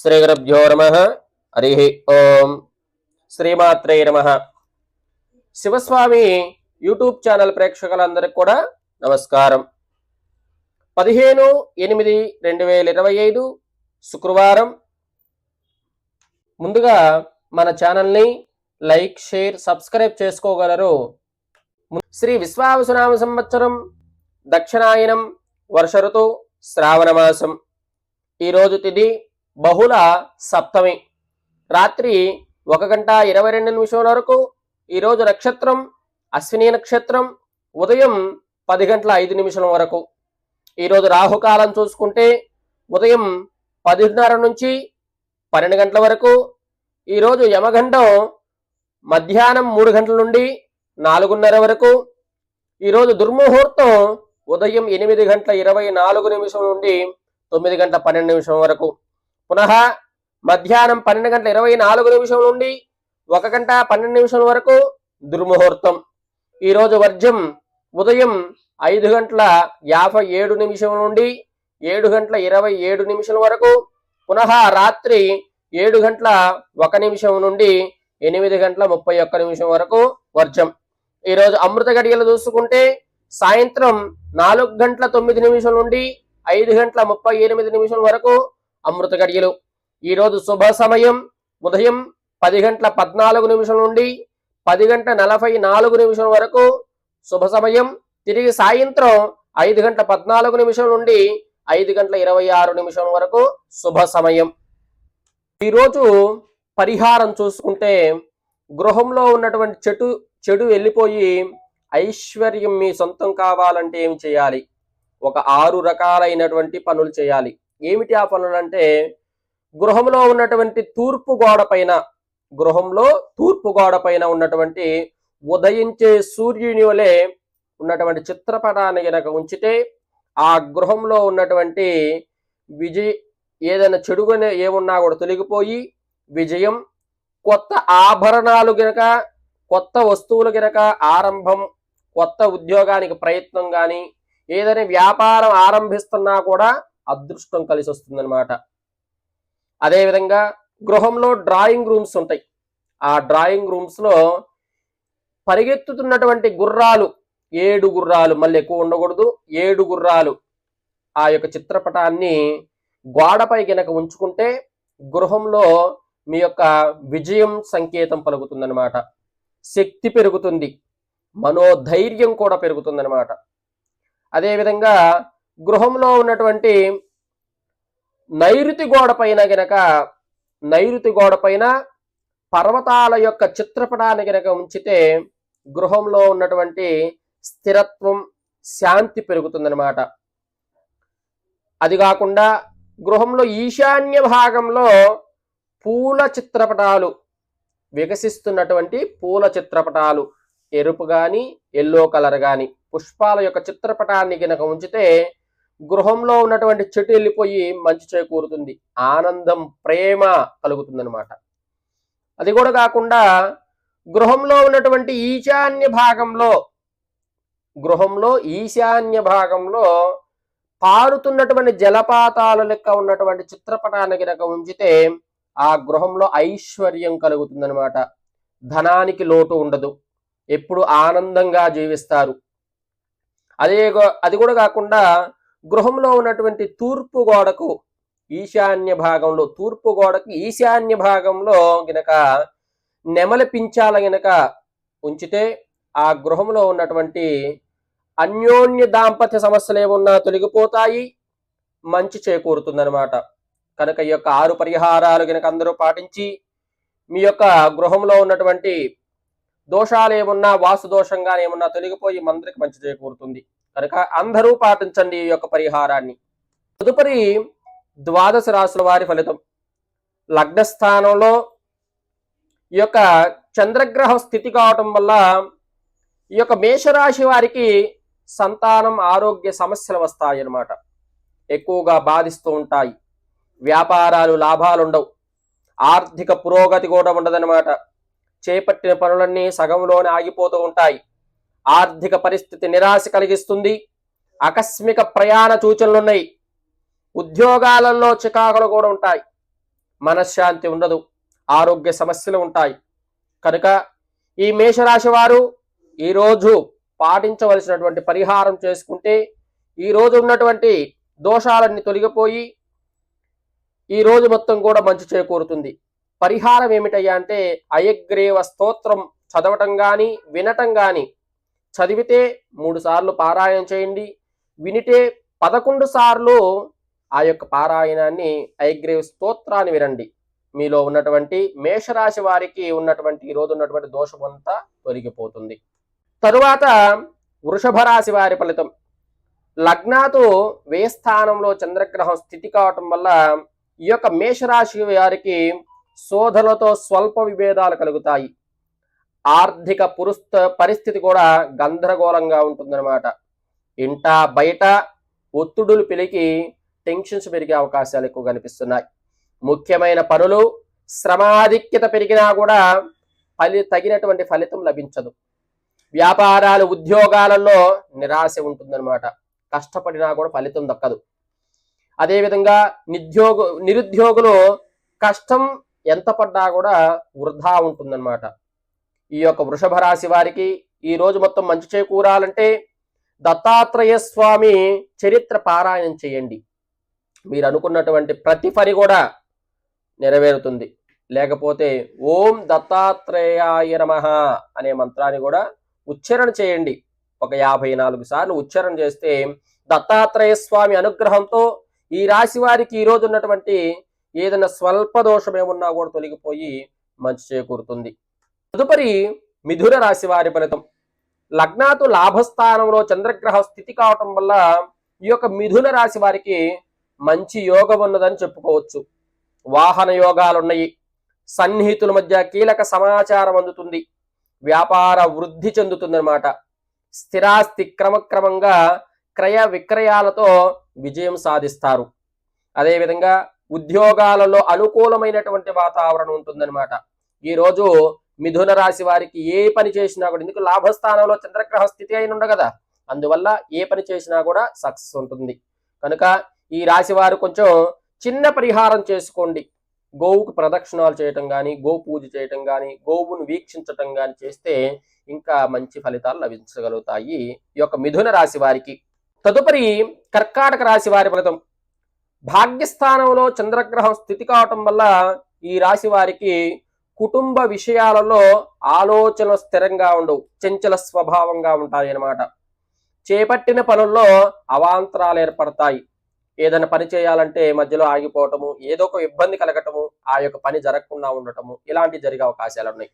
శ్రీగురుభ్యో నమ. హరి ఓం. శ్రీమాత్రే నమ. శివస్వామి యూట్యూబ్ ఛానల్ ప్రేక్షకులందరికీ కూడా నమస్కారం. పదిహేను ఎనిమిది రెండు వేల ఇరవై ఐదు శుక్రవారం. ముందుగా మన ఛానల్ని లైక్ షేర్ సబ్స్క్రైబ్ చేసుకోగలరు. శ్రీ విశ్వావసునామ సంవత్సరం దక్షిణాయనం వర్ష ఋతు శ్రావణ మాసం. ఈరోజు తిది బహుళ సప్తమి. రాత్రి ఒక గంట ఇరవై రెండు నిమిషం వరకు ఈరోజు నక్షత్రం అశ్విని నక్షత్రం ఉదయం పది గంటల ఐదు నిమిషం వరకు. ఈరోజు రాహుకాలం చూసుకుంటే ఉదయం పదిన్నర నుంచి పన్నెండు గంటల వరకు. ఈరోజు యమగండం మధ్యాహ్నం మూడు గంటల నుండి నాలుగున్నర వరకు. ఈరోజు దుర్ముహూర్తం ఉదయం ఎనిమిది గంటల ఇరవై నాలుగు నిమిషం నుండి తొమ్మిది గంటల పన్నెండు నిమిషం వరకు. పునః మధ్యాహ్నం పన్నెండు గంటల ఇరవై నాలుగు నిమిషం నుండి ఒక గంట పన్నెండు నిమిషం వరకు దుర్ముహూర్తం. ఈరోజు వర్జం ఉదయం ఐదు గంటల యాభై ఏడు నిమిషం నుండి ఏడు గంటల ఇరవై ఏడు నిమిషం వరకు పునః రాత్రి ఏడు గంటల ఒక నిమిషం నుండి ఎనిమిది గంటల ముప్పై ఒక్క నిమిషం వరకు వర్జం ఈరోజు అమృత గడియలు చూసుకుంటే సాయంత్రం నాలుగు గంటల తొమ్మిది నిమిషం నుండి ఐదు గంటల ముప్పై ఎనిమిది నిమిషం వరకు అమృత గడియలు. ఈరోజు శుభ సమయం. ఉదయం పది గంటల పద్నాలుగు నిమిషం నుండి పది గంటల నలభై నాలుగు నిమిషం వరకు శుభ సమయం. తిరిగి సాయంత్రం ఐదు గంటల పద్నాలుగు నిమిషం నుండి ఐదు గంటల ఇరవై ఆరు నిమిషం వరకు శుభ సమయం. ఈరోజు పరిహారం చూసుకుంటే గృహంలో ఉన్నటువంటి చెడు చెడు వెళ్ళిపోయి ఐశ్వర్యం మీ సొంతం కావాలంటే ఏమి చేయాలి? ఒక ఆరు రకాలైనటువంటి పనులు చేయాలి. ఏమిటి ఆ పనులు అంటే గృహంలో ఉన్నటువంటి తూర్పు గోడ పైన గృహంలో తూర్పు గోడ పైన ఉన్నటువంటి ఉదయించే సూర్యుని వలె ఉన్నటువంటి చిత్రపటాన్ని గనక ఉంచితే ఆ గృహంలో ఉన్నటువంటి విజయ ఏదైనా చెడుగానే ఏమున్నా కూడా తొలగిపోయి విజయం కొత్త ఆభరణాలు గనక కొత్త వస్తువులు గనక ఆరంభం కొత్త ఉద్యోగానికి ప్రయత్నం కానీ ఏదైనా వ్యాపారం ఆరంభిస్తున్నా కూడా అదృష్టం కలిసి వస్తుందన్నమాట అదేవిధంగా గృహంలో డ్రాయింగ్ రూమ్స్ ఉంటాయి. ఆ డ్రాయింగ్ రూమ్స్లో పరిగెత్తుతున్నటువంటి గుర్రాలు ఏడు గుర్రాలు మళ్ళీ ఎక్కువ ఉండకూడదు ఏడు గుర్రాలు ఆ యొక్క చిత్రపటాన్ని గోడపై గనక ఉంచుకుంటే గృహంలో మీ యొక్క విజయం సంకేతం పలుకుతుందన్నమాట. శక్తి పెరుగుతుంది మనోధైర్యం కూడా పెరుగుతుందన్నమాట. అదేవిధంగా గృహంలో ఉన్నటువంటి నైరుతి గోడ పైన గనక నైరుతి గోడ పైన పర్వతాల యొక్క చిత్రపటాన్ని గనక ఉంచితే గృహంలో ఉన్నటువంటి స్థిరత్వం శాంతి పెరుగుతుందన్నమాట. అది కాకుండా గృహంలో ఈశాన్య భాగంలో పూల చిత్రపటాలు వికసిస్తున్నటువంటి పూల చిత్రపటాలు ఎరుపు కానీ ఎల్లో కలర్ కానీ పుష్పాల యొక్క చిత్రపటాన్ని గనక ఉంచితే గృహంలో ఉన్నటువంటి చెట్టు వెళ్ళిపోయి మంచి చేకూరుతుంది ఆనందం ప్రేమ కలుగుతుందనమాట అది కూడా కాకుండా గృహంలో ఉన్నటువంటి ఈశాన్య భాగంలో గృహంలో ఈశాన్య భాగంలో పారుతున్నటువంటి జలపాతాల లెక్క ఉన్నటువంటి చిత్రపటాన్ని కనుక ఉంచితే ఆ గృహంలో ఐశ్వర్యం కలుగుతుందనమాట ధనానికి లోటు ఉండదు. ఎప్పుడు ఆనందంగా జీవిస్తారు. అదే అది కూడా కాకుండా గృహంలో ఉన్నటువంటి తూర్పు గోడకు ఈశాన్య భాగంలో తూర్పు గోడకు ఈశాన్య భాగంలో గనక నెమలి పించాల గనక ఉంచితే ఆ గృహంలో ఉన్నటువంటి అన్యోన్య దాంపత్య సమస్యలు ఏమున్నా తొలగిపోతాయి మంచి చేకూరుతుందనమాట కనుక ఈ యొక్క ఆరు పరిహారాలు గనక అందరూ పాటించి మీ యొక్క గృహంలో ఉన్నటువంటి దోషాలు ఏమున్నా వాసు దోషంగా ఏమున్నా తొలగిపోయి మందరికి మంచి చేకూరుతుంది. కనుక అందరూ పాటించండి ఈ యొక్క పరిహారాన్ని. తదుపరి ద్వాదశ రాశుల వారి ఫలితం. లగ్నస్థానంలో ఈ యొక్క చంద్రగ్రహం స్థితి కావటం వల్ల ఈ యొక్క మేషరాశి వారికి సంతానం ఆరోగ్య సమస్యలు వస్తాయి అన్నమాట ఎక్కువగా బాధిస్తూ ఉంటాయి. వ్యాపారాలు లాభాలు ఉండవు. ఆర్థిక పురోగతి కూడా ఉండదన్నమాట. చేపట్టిన పనులన్నీ సగంలోనే ఆగిపోతూ ఉంటాయి. ఆర్థిక పరిస్థితి నిరాశ కలిగిస్తుంది. ఆకస్మిక ప్రయాణ సూచనలు ఉన్నాయి ఉద్యోగాలలో చికాకులు కూడా ఉంటాయి. మనశ్శాంతి ఉండదు. ఆరోగ్య సమస్యలు ఉంటాయి. కనుక ఈ మేషరాశి వారు ఈరోజు పాటించవలసినటువంటి పరిహారం చేసుకుంటే ఈరోజు ఉన్నటువంటి దోషాలన్నీ తొలగిపోయి ఈ రోజు మొత్తం కూడా మంచి చేకూరుతుంది. పరిహారం ఏమిటయ్యా అంటే అయగ్రీవ స్తోత్రం చదవటం కానీ వినటం కానీ చదివితే మూడు సార్లు పారాయణ చేయండి. వినిటే పదకొండు సార్లు ఆ యొక్క పారాయణాన్ని ఐగ్రీవ్ స్తోత్రాన్ని వినండి. మీలో ఉన్నటువంటి మేషరాశి వారికి ఉన్నటువంటి ఈ రోజు ఉన్నటువంటి దోషం అంతా తొలగిపోతుంది. తరువాత వృషభ రాశి వారి ఫలితం. లగ్నాతో వ్యయ స్థానంలో చంద్రగ్రహం స్థితి కావటం వల్ల ఈ యొక్క మేషరాశి వారికి శోధలతో స్వల్ప విభేదాలు కలుగుతాయి. ఆర్థిక పురుస్త పరిస్థితి కూడా గందరగోళంగా ఉంటుందన్నమాట. ఇంట బయట ఒత్తిడులు పెరిగి టెన్షన్స్ పెరిగే అవకాశాలు ఎక్కువ కనిపిస్తున్నాయి. ముఖ్యమైన పనులు శ్రమాధిక్యత పెరిగినా కూడా ఫలి తగినటువంటి ఫలితం లభించదు. వ్యాపారాలు ఉద్యోగాలలో నిరాశ ఉంటుందన్నమాట. కష్టపడినా కూడా ఫలితం దక్కదు. అదేవిధంగా నిరుద్యోగ నిరుద్యోగులు కష్టం ఎంత పడ్డా కూడా వృధా ఉంటుందన్నమాట. ఈ యొక్క వృషభ రాశి వారికి ఈ రోజు మొత్తం మంచి చేకూరాలంటే దత్తాత్రేయ స్వామి చరిత్ర పారాయణం చేయండి. మీరు అనుకున్నటువంటి ప్రతి పని కూడా నెరవేరుతుంది. లేకపోతే ఓం దత్తాత్రేయాయ నమః అనే మంత్రాన్ని కూడా ఉచ్చారణ చేయండి. ఒక యాభై నాలుగు సార్లు ఉచ్చారణ చేస్తే దత్తాత్రేయ స్వామి అనుగ్రహంతో ఈ రాశి వారికి ఈ రోజు ఉన్నటువంటి ఏదైనా స్వల్ప దోషమేమున్నా కూడా తొలగిపోయి మంచి చేకూరుతుంది. తదుపరి మిథున రాశి వారి ఫలితం. లగ్నాతు లాభస్థానంలో చంద్రగ్రహ స్థితి కావటం వల్ల ఈ యొక్క మిథున రాశి వారికి మంచి యోగం ఉన్నదని చెప్పుకోవచ్చు. వాహన యోగాలు ఉన్నాయి. సన్నిహితుల మధ్య కీలక సమాచారం అందుతుంది. వ్యాపార వృద్ధి చెందుతుందన్నమాట. స్థిరాస్తి క్రమక్రమంగా క్రయ విక్రయాలతో విజయం సాధిస్తారు. అదేవిధంగా ఉద్యోగాలలో అనుకూలమైనటువంటి వాతావరణం ఉంటుందన్నమాట. ఈ రోజు మిథున రాశి వారికి ఏ పని చేసినా కూడా ఎందుకు లాభస్థానంలో చంద్రగ్రహ స్థితి అయిన ఉండ కదా అందువల్ల ఏ పని చేసినా కూడా సక్సెస్ ఉంటుంది. కనుక ఈ రాశి వారు కొంచెం చిన్న పరిహారం చేసుకోండి. గోవుకు ప్రదక్షిణాలు చేయటం కానీ గో పూజ చేయటం కానీ గోవును వీక్షించటం కానీ చేస్తే ఇంకా మంచి ఫలితాలు లభించగలుగుతాయి ఈ యొక్క మిథున రాశి వారికి. తదుపరి కర్కాటక రాశి వారి ఫలితం భాగ్యస్థానంలో చంద్రగ్రహం స్థితి కావటం వల్ల ఈ రాశి వారికి కుటుంబ విషయాలలో ఆలోచనలు స్థిరంగా ఉండవు చంచల స్వభావంగా ఉంటాయి అన్నమాట. చేపట్టిన పనుల్లో అవాంతరాలు ఏర్పడతాయి. ఏదైనా పని చేయాలంటే మధ్యలో ఆగిపోవటము ఏదో ఒక ఇబ్బంది కలగటము ఆ యొక్క పని జరగకుండా ఉండటము ఇలాంటివి జరిగే అవకాశాలు ఉన్నాయి.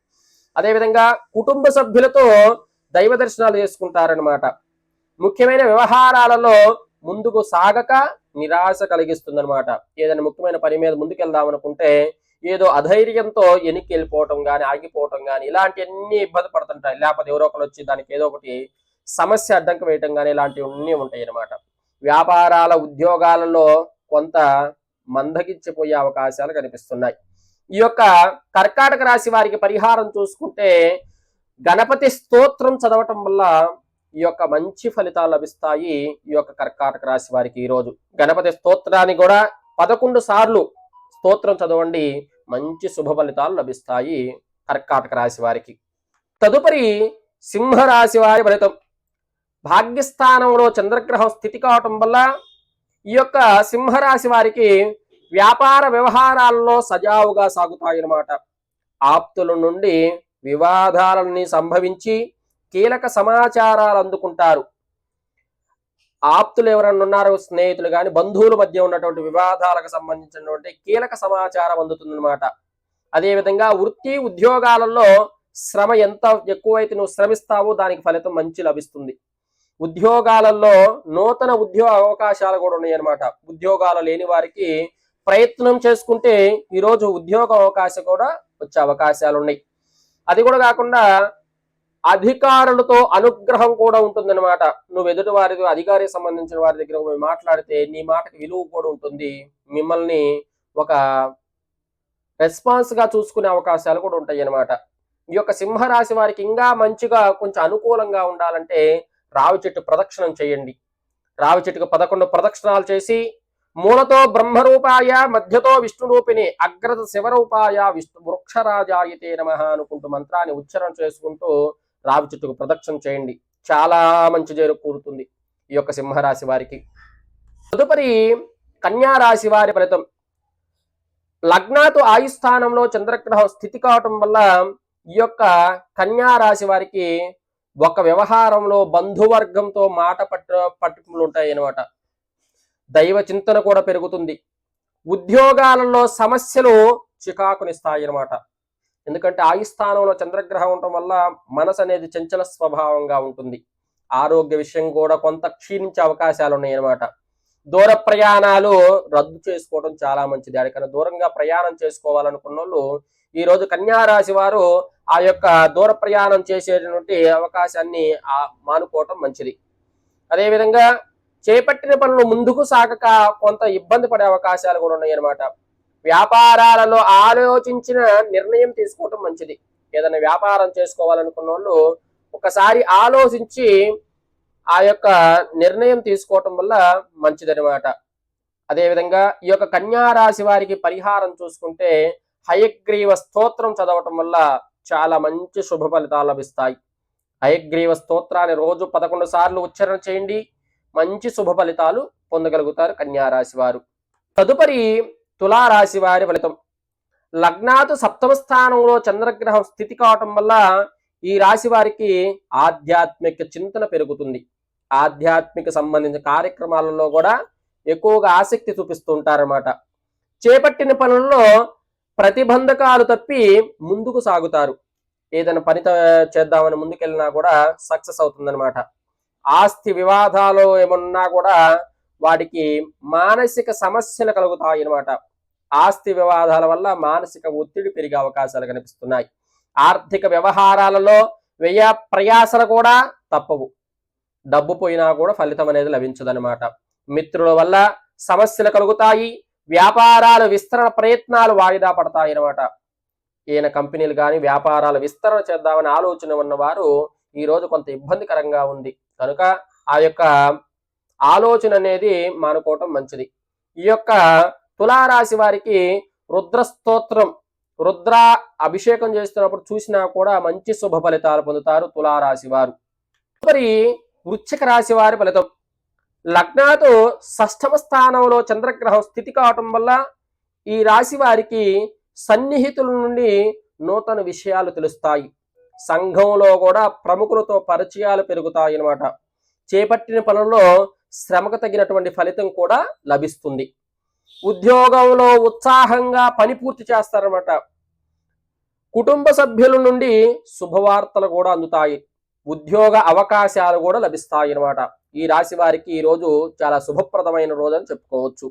అదేవిధంగా కుటుంబ సభ్యులతో దైవ దర్శనాలు చేసుకుంటారనమాట ముఖ్యమైన వ్యవహారాలలో ముందుకు సాగక నిరాశ కలిగిస్తుందన్నమాట. ఏదైనా ముఖ్యమైన పని మీద ముందుకెళ్దాం అనుకుంటే ఏదో అధైర్యంతో వెనక్కి వెళ్ళిపోవటం కానీ ఆగిపోవటం కానీ ఇలాంటివన్నీ ఇబ్బంది పడుతుంటాయి. లేకపోతే ఎవరో ఒకరు వచ్చి దానికి ఏదో ఒకటి సమస్య అడ్డంకి వేయటం కానీ ఇలాంటివన్నీ ఉంటాయి అన్నమాట వ్యాపారాల ఉద్యోగాలలో కొంత మందగించిపోయే అవకాశాలు కనిపిస్తున్నాయి. ఈ యొక్క కర్కాటక రాశి వారికి పరిహారం చూసుకుంటే గణపతి స్తోత్రం చదవటం వల్ల ఈ యొక్క మంచి ఫలితాలు లభిస్తాయి ఈ యొక్క కర్కాటక రాశి వారికి ఈరోజు. గణపతి స్తోత్రాన్ని కూడా పదకొండు సార్లు స్తోత్రం చదవండి. మంచి శుభ ఫలితాలు లభిస్తాయి కర్కాటక రాశి వారికి. తదుపరి సింహరాశి వారి ఫలితం. భాగ్యస్థానంలో చంద్రగ్రహం స్థితి కావటం వల్ల ఈ యొక్క సింహరాశి వారికి వ్యాపార వ్యవహారాల్లో సజావుగా సాగుతాయి అన్నమాట ఆప్తుల నుండి వివాదాలని సంభవించి కీలక సమాచారాలు అందుకుంటారు. ఆప్తులు ఎవరన్నా ఉన్నారో స్నేహితులు కానీ బంధువుల మధ్య ఉన్నటువంటి వివాదాలకు సంబంధించినటువంటి కీలక సమాచారం అందుతుందన్నమాట. అదేవిధంగా వృత్తి ఉద్యోగాలలో శ్రమ ఎంత ఎక్కువైతే నువ్వు శ్రమిస్తావో దానికి ఫలితం మంచి లభిస్తుంది. ఉద్యోగాలలో నూతన ఉద్యోగ అవకాశాలు కూడా ఉన్నాయి అనమాట ఉద్యోగాలు లేని వారికి ప్రయత్నం చేసుకుంటే ఈరోజు ఉద్యోగ అవకాశం కూడా వచ్చే అవకాశాలు ఉన్నాయి. అది కూడా కాకుండా అధికారులతో అనుగ్రహం కూడా ఉంటుందన్నమాట. నువ్వు ఎదుటి వారి అధికారికి సంబంధించిన వారి దగ్గర మాట్లాడితే నీ మాటకి విలువ కూడా ఉంటుంది. మిమ్మల్ని ఒక రెస్పాన్స్గా చూసుకునే అవకాశాలు కూడా ఉంటాయి అన్నమాట ఈ యొక్క సింహరాశి వారికి ఇంకా మంచిగా కొంచెం అనుకూలంగా ఉండాలంటే రావి చెట్టు ప్రదక్షిణం చేయండి. రావి చెట్టుకు పదకొండు ప్రదక్షిణాలు చేసి మూలతో బ్రహ్మరూపాయ మధ్యతో విష్ణు రూపిణి అగ్రత శివరూపాయ విష్ణు వృక్షరాజాయితే నమ అనుకుంటూ మంత్రాన్ని ఉచ్చారణ చేసుకుంటూ రావి చెట్టుకు ప్రదక్షిణ చేయండి. చాలా మంచి చేరుకూరుతుంది ఈ యొక్క సింహరాశి వారికి. తదుపరి కన్యా రాశి వారి ఫలితం. లగ్నాతు ఆయుస్థానంలో చంద్రగ్రహం స్థితి కావటం వల్ల ఈ యొక్క కన్యా రాశి వారికి ఒక వ్యవహారంలో బంధువర్గంతో మాట పట్టు పట్టుకులు ఉంటాయి అన్నమాట దైవ చింతన కూడా పెరుగుతుంది. ఉద్యోగాలలో సమస్యలు చికాకునిస్తాయి అన్నమాట ఎందుకంటే ఆయుస్థానంలో చంద్రగ్రహం ఉండటం వల్ల మనసు అనేది చంచల స్వభావంగా ఉంటుంది. ఆరోగ్య విషయం కూడా కొంత క్షీణించే అవకాశాలు ఉన్నాయన్నమాట. దూర ప్రయాణాలు రద్దు చేసుకోవడం చాలా మంచిది. అడికన్నా దూరంగా ప్రయాణం చేసుకోవాలనుకున్న వాళ్ళు ఈ రోజు కన్యారాశి వారు ఆ యొక్క దూర ప్రయాణం చేసేటువంటి అవకాశాన్ని మానుకోవటం మంచిది. అదేవిధంగా చేపట్టిన పనులు ముందుకు సాగక కొంత ఇబ్బంది పడే అవకాశాలు కూడా ఉన్నాయన్నమాట. వ్యాపారాలలో ఆలోచించిన నిర్ణయం తీసుకోవటం మంచిది. ఏదైనా వ్యాపారం చేసుకోవాలనుకున్న వాళ్ళు ఒకసారి ఆలోచించి ఆ యొక్క నిర్ణయం తీసుకోవటం వల్ల మంచిదనమాట అదేవిధంగా ఈ యొక్క కన్యారాశి వారికి పరిహారం చూసుకుంటే హయగ్రీవ స్తోత్రం చదవటం వల్ల చాలా మంచి శుభ ఫలితాలు లభిస్తాయి. హయగ్రీవ స్తోత్రాన్ని రోజు పదకొండు సార్లు ఉచ్చారణ చేయండి. మంచి శుభ ఫలితాలు పొందగలుగుతారు కన్యారాశి వారు. తదుపరి తులారాశి వారి ఫలితం. లగ్నాతు సప్తమ స్థానంలో చంద్రగ్రహం స్థితి కావటం వల్ల ఈ రాశి వారికి ఆధ్యాత్మిక చింతన పెరుగుతుంది. ఆధ్యాత్మిక సంబంధించిన కార్యక్రమాలలో కూడా ఎక్కువగా ఆసక్తి చూపిస్తుంటారన్నమాట చేపట్టిన పనుల్లో ప్రతిబంధకాలు తప్పి ముందుకు సాగుతారు. ఏదైనా పని చేద్దామని ముందుకెళ్ళినా కూడా సక్సెస్ అవుతుందన్నమాట. ఆస్తి వివాదాలు ఏమన్నా కూడా వాటికి మానసిక సమస్యలు కలుగుతాయి అన్నమాట. ఆస్తి వివాదాల వల్ల మానసిక ఒత్తిడి పెరిగే అవకాశాలు కనిపిస్తున్నాయి. ఆర్థిక వ్యవహారాలలో వ్యయ ప్రయాసలు కూడా తప్పవు. డబ్బు పోయినా కూడా ఫలితం అనేది లభించదనమాట మిత్రుల వల్ల సమస్యలు కలుగుతాయి. వ్యాపారాలు విస్తరణ ప్రయత్నాలు వాయిదా పడతాయి అన్నమాట. ఈయన కంపెనీలు కానీ వ్యాపారాల విస్తరణ చేద్దామని ఆలోచన ఉన్నవారు ఈ రోజు కొంత ఇబ్బందికరంగా ఉంది. కనుక ఆ యొక్క ఆలోచన అనేది మానుకోవటం మంచిది. ఈ యొక్క తులారాశి వారికి రుద్రస్తోత్రం రుద్ర అభిషేకం చేస్తున్నప్పుడు చూసినా కూడా మంచి శుభ ఫలితాలు పొందుతారు తులారాశి వారు. మరి వృశ్చిక రాశి వారి ఫలితం. లగ్నాతో షష్టమ స్థానంలో చంద్రగ్రహం స్థితి కావటం వల్ల ఈ రాశి వారికి సన్నిహితుల నుండి నూతన విషయాలు తెలుస్తాయి. సంఘంలో కూడా ప్రముఖులతో పరిచయాలు పెరుగుతాయి అన్నమాట చేపట్టిన పనుల్లో శ్రమకు తగినటువంటి ఫలితం కూడా లభిస్తుంది. ఉద్యోగంలో ఉత్సాహంగా పని పూర్తి చేస్తారన్నమాట. కుటుంబ సభ్యుల నుండి శుభవార్తలు కూడా అందుతాయి. ఉద్యోగ అవకాశాలు కూడా లభిస్తాయి అన్నమాట. ఈ రాశి వారికి ఈ రోజు చాలా శుభప్రదమైన రోజు అని చెప్పుకోవచ్చు.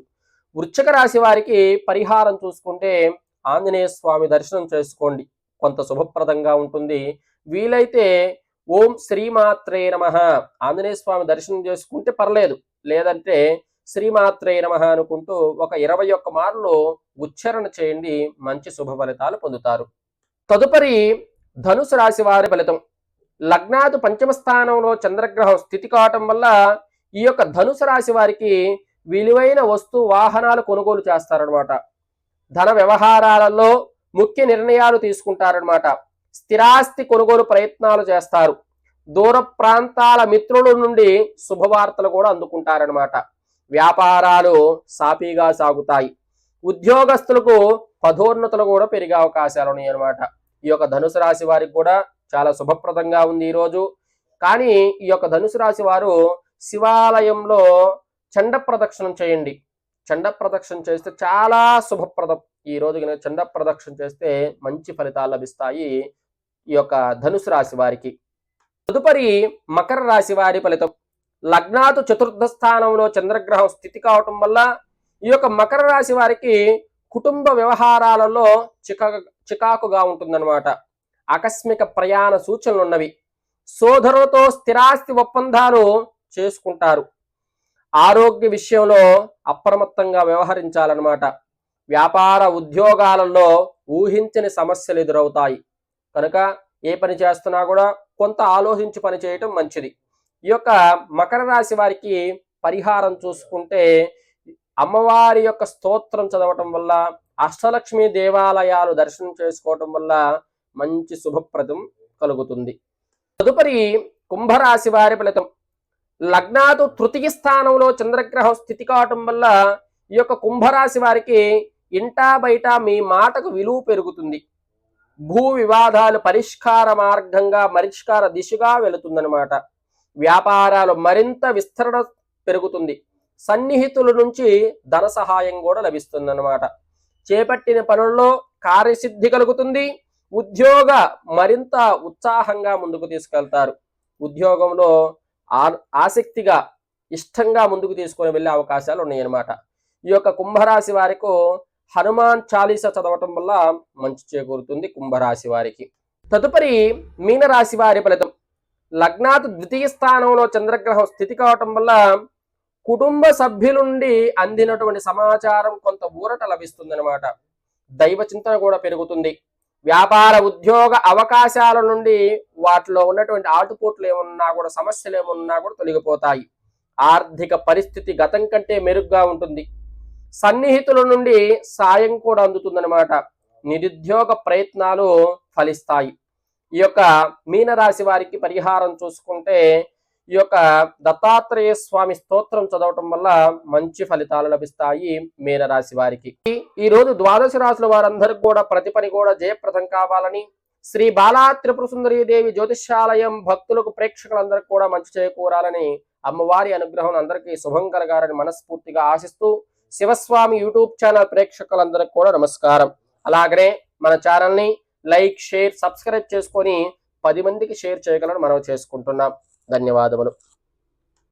వృశ్చిక రాశి వారికి పరిహారం చూసుకుంటే ఆంజనేయ స్వామి దర్శనం చేసుకోండి. కొంత శుభప్రదంగా ఉంటుంది. వీలైతే ఓం శ్రీమాత్రే నమ. ఆంజనేయ స్వామి దర్శనం చేసుకుంటే పర్లేదు. లేదంటే శ్రీమాత్రే నమ అనుకుంటూ ఒక ఇరవై ఒక్క మార్లు ఉచ్చారణ చేయండి మంచి శుభ ఫలితాలు పొందుతారు. తదుపరి ధనుసు రాశి వారి ఫలితం. లగ్నాదు పంచమ స్థానంలో చంద్రగ్రహం స్థితి కావటం వల్ల ఈ యొక్క ధనుసు రాశి వారికి విలువైన వస్తు వాహనాలు కొనుగోలు చేస్తారనమాట ధన వ్యవహారాలలో ముఖ్య నిర్ణయాలు తీసుకుంటారనమాట స్థిరాస్తి కొనుగోలు ప్రయత్నాలు చేస్తారు. దూర ప్రాంతాల మిత్రుల నుండి శుభవార్తలు కూడా అందుకుంటారనమాట వ్యాపారాలు సాఫీగా సాగుతాయి. ఉద్యోగస్తులకు పదోన్నతులు కూడా పెరిగే అవకాశాలు ఉన్నాయి అనమాట ఈ యొక్క ధనుసు రాశి వారికి కూడా చాలా శుభప్రదంగా ఉంది ఈ రోజు. కానీ ఈ యొక్క ధనుసు రాశి వారు శివాలయంలో చండ ప్రదక్షిణం చేయండి. చండ ప్రదక్షిణ చేస్తే చాలా శుభప్రదం. ఈ రోజు కనుక చండ ప్రదక్షిణ చేస్తే మంచి ఫలితాలు లభిస్తాయి. ఈ యొక్క ధనుసు రాశి వారికి. తదుపరి మకర రాశి వారి ఫలితం. లగ్నాతు చతుర్థ స్థానంలో చంద్రగ్రహం స్థితి కావటం వల్ల ఈ యొక్క మకర రాశి వారికి కుటుంబ వ్యవహారాలలో చికా చికాకుగా ఉంటుందన్నమాట. ఆకస్మిక ప్రయాణ సూచనలు ఉన్నవి. సోదరులతో స్థిరాస్తి ఒప్పందాలు చేసుకుంటారు. ఆరోగ్య విషయంలో అప్రమత్తంగా వ్యవహరించాలన్నమాట. వ్యాపార ఉద్యోగాలలో ఊహించని సమస్యలు ఎదురవుతాయి. కనుక ఏ పని చేస్తున్నా కూడా కొంత ఆలోచించి పని చేయటం మంచిది. ఈ యొక్క మకర రాశి వారికి పరిహారం చూసుకుంటే అమ్మవారి యొక్క స్తోత్రం చదవటం వల్ల అష్టలక్ష్మి దేవాలయాలు దర్శనం చేసుకోవటం వల్ల మంచి శుభప్రదం కలుగుతుంది. తదుపరి కుంభరాశి వారి ఫలితం. లగ్నాదు తృతీయ స్థానంలో చంద్రగ్రహం స్థితి కావటం వల్ల ఈ యొక్క కుంభరాశి వారికి ఇంటా బయట మీ మాటకు విలువ పెరుగుతుంది. భూ వివాదాలు పరిష్కార మార్గంగా పరిష్కార దిశగా వెళుతుందనమాట వ్యాపారాలు మరింత విస్తరణ పెరుగుతుంది. సన్నిహితుల నుంచి ధన సహాయం కూడా లభిస్తుందన్నమాట. చేపట్టిన పనుల్లో కార్యసిద్ధి కలుగుతుంది. ఉద్యోగ మరింత ఉత్సాహంగా ముందుకు తీసుకెళ్తారు. ఉద్యోగంలో ఆ- ఆసక్తిగా ఇష్టంగా ముందుకు తీసుకొని వెళ్ళే అవకాశాలు ఉన్నాయన్నమాట. ఈ యొక్క కుంభరాశి వారికి హనుమాన్ చాలీస చదవటం వల్ల మంచి చేకూరుతుంది కుంభరాశి వారికి. తదుపరి మీనరాశి వారి ఫలితం. లగ్నాత్ ద్వితీయ స్థానంలో చంద్రగ్రహం స్థితి కావటం వల్ల కుటుంబ సభ్యుల నుండి అందినటువంటి సమాచారం కొంత ఊరట లభిస్తుందన్నమాట. దైవ చింతన కూడా పెరుగుతుంది. వ్యాపార ఉద్యోగ అవకాశాల నుండి వాటిలో ఉన్నటువంటి ఆటుపోట్లు ఏమున్నా కూడా సమస్యలు ఏమున్నా కూడా తొలగిపోతాయి. ఆర్థిక పరిస్థితి గతం కంటే మెరుగ్గా ఉంటుంది. సన్నిహితుల నుండి సాయం కూడా అందుతుందన్నమాట. నిరుద్యోగ ప్రయత్నాలు ఫలిస్తాయి. ఈ యొక్క మీనరాశి వారికి పరిహారం చూసుకుంటే ఈ యొక్క దత్తాత్రేయ స్వామి స్తోత్రం చదవటం వల్ల మంచి ఫలితాలు లభిస్తాయి మీనరాశి వారికి. ఈ రోజు ద్వాదశ రాశుల వారందరికి కూడా ప్రతి పని కూడా జయప్రదం కావాలని శ్రీ బాలా త్రిపుర సుందరీ దేవి జ్యోతిష్యాలయం భక్తులకు ప్రేక్షకులందరికీ కూడా మంచి చేకూరాలని అమ్మవారి అనుగ్రహం అందరికీ శుభం కలగాలని మనస్ఫూర్తిగా ఆశిస్తూ శివస్వామి యూట్యూబ్ ఛానల్ ప్రేక్షకులందరికీ కూడా నమస్కారం. అలాగనే మన ఛానల్ని లైక్ షేర్ సబ్స్క్రైబ్ చేసుకొని పది మందికి షేర్ చేయగలను మనం చేసుకుంటున్నాం. ధన్యవాదములు.